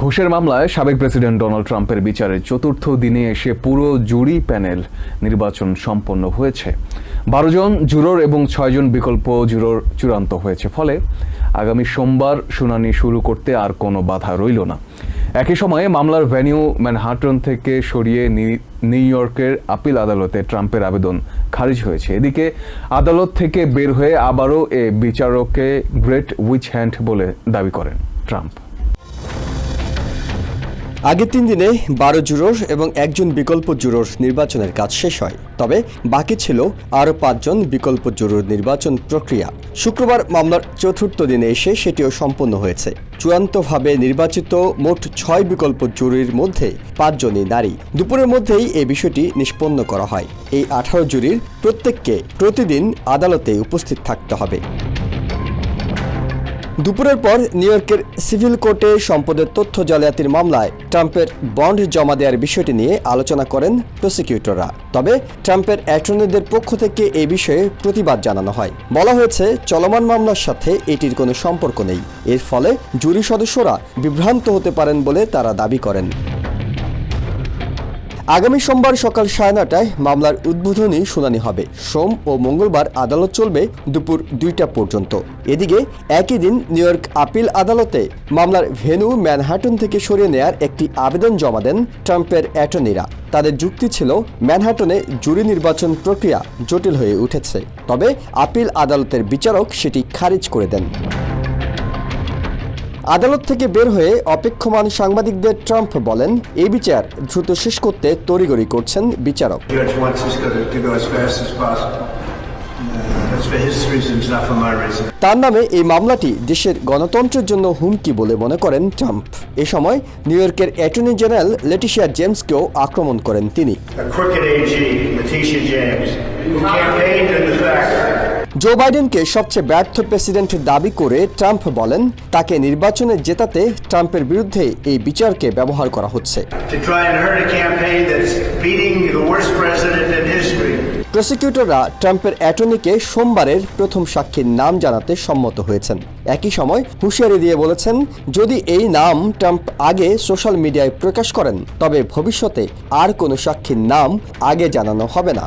ঘুষের মামলায় সাবেক প্রেসিডেন্ট ডোনাল্ড ট্রাম্পের বিচারের চতুর্থ দিনে এসে পুরো জুরি প্যানেল নির্বাচন সম্পন্ন হয়েছে। বারো জন জুরোর এবং ছয়জন বিকল্প জুরোর চূড়ান্ত হয়েছে। ফলে আগামী সোমবার শুনানি শুরু করতে আর কোনো বাধা রইল না। একই সময়ে মামলার ভেন্যু ম্যানহাটন থেকে সরিয়ে নিউ ইয়র্কের আপিল আদালতে ট্রাম্পের আবেদন খারিজ হয়েছে। এদিকে আদালত থেকে বের হয়ে আবারও এ বিচারককে গ্রেট উইচ হ্যান্ড বলে দাবি করেন ট্রাম্প। আগের তিন দিনে বারো জুরোর এবং একজন বিকল্প জুরোর নির্বাচনের কাজ শেষ হয়। তবে বাকি ছিল আরও পাঁচজন বিকল্প জুরোর নির্বাচন প্রক্রিয়া। শুক্রবার মামলার চতুর্থ দিনে এসে সেটিও সম্পন্ন হয়েছে। চূড়ান্তভাবে নির্বাচিত মোট ছয় বিকল্প জুরির মধ্যে পাঁচজনই নারী। দুপুরের মধ্যেই এই বিষয়টি নিষ্পন্ন করা হয়। এই আঠারো জুরির প্রত্যেককে প্রতিদিন আদালতে উপস্থিত থাকতে হবে। দুপুরের পর নিউ ইয়র্কের সিভিল কোর্টে সম্পদের তথ্য জালিয়াতির মামলায় ট্রাম্পের বন্ড জমা দেওয়ার বিষয়টি নিয়ে আলোচনা করেন প্রসিকিউটররা। তবে ট্রাম্পের অ্যাটর্নিদের পক্ষ থেকে এ বিষয়ে প্রতিবাদ জানানো হয়। বলা হয়েছে, চলমান মামলার সাথে এটির কোনো সম্পর্ক নেই। এর ফলে জুরি সদস্যরা বিভ্রান্ত হতে পারেন বলে তারা দাবি করেন। আগামী সোমবার সকাল সাড়ে নটায় মামলার উদ্বোধনী শুনানি হবে। সোম ও মঙ্গলবার আদালত চলবে দুপুর দুইটা পর্যন্ত। এদিকে একই দিন নিউ ইয়র্ক আপিল আদালতে মামলার ভেন্যু ম্যানহাটন থেকে সরিয়ে নেয়ার একটি আবেদন জমা দেন ট্রাম্পের অ্যাটর্নিরা। তাদের যুক্তি ছিল, ম্যানহাটনে জুরি নির্বাচন প্রক্রিয়া জটিল হয়ে উঠেছে। তবে আপিল আদালতের বিচারক সেটি খারিজ করে দেন। আদালত থেকে বের হয়ে অপেক্ষমান সাংবাদিকদের ট্রাম্প বলেন এই বিচার দ্রুত শেষ করতে তড়িগড়ি করছেন বিচারক. তার নামে এই মামলাটি দেশের গণতন্ত্রের জন্য হুমকি বলে মনে করেন ট্রাম্প। এ সময় নিউ ইয়র্কের অ্যাটর্নি জেনারেল লেটিশিয়া জেমসকেও আক্রমণ করেন তিনি। জো বাইডেনকে সবচেয়ে ব্যর্থ প্রেসিডেন্ট দাবি করে ট্রাম্প বলেন তাকে নির্বাচনে জেতাতে ট্রাম্পের বিরুদ্ধে এই বিচারকে ব্যবহার করা হচ্ছে. প্রসিকিউটররা ট্রাম্পের অ্যাটর্নিকে সোমবারের প্রথম সাক্ষীর নাম জানাতে সম্মত হয়েছেন। একই সময় হুঁশিয়ারি দিয়ে বলেছেন যদি এই নাম ট্রাম্প আগে সোশ্যাল মিডিয়ায় প্রকাশ করেন তবে ভবিষ্যতে আর কোনো সাক্ষীর নাম আগে জানানো হবে না।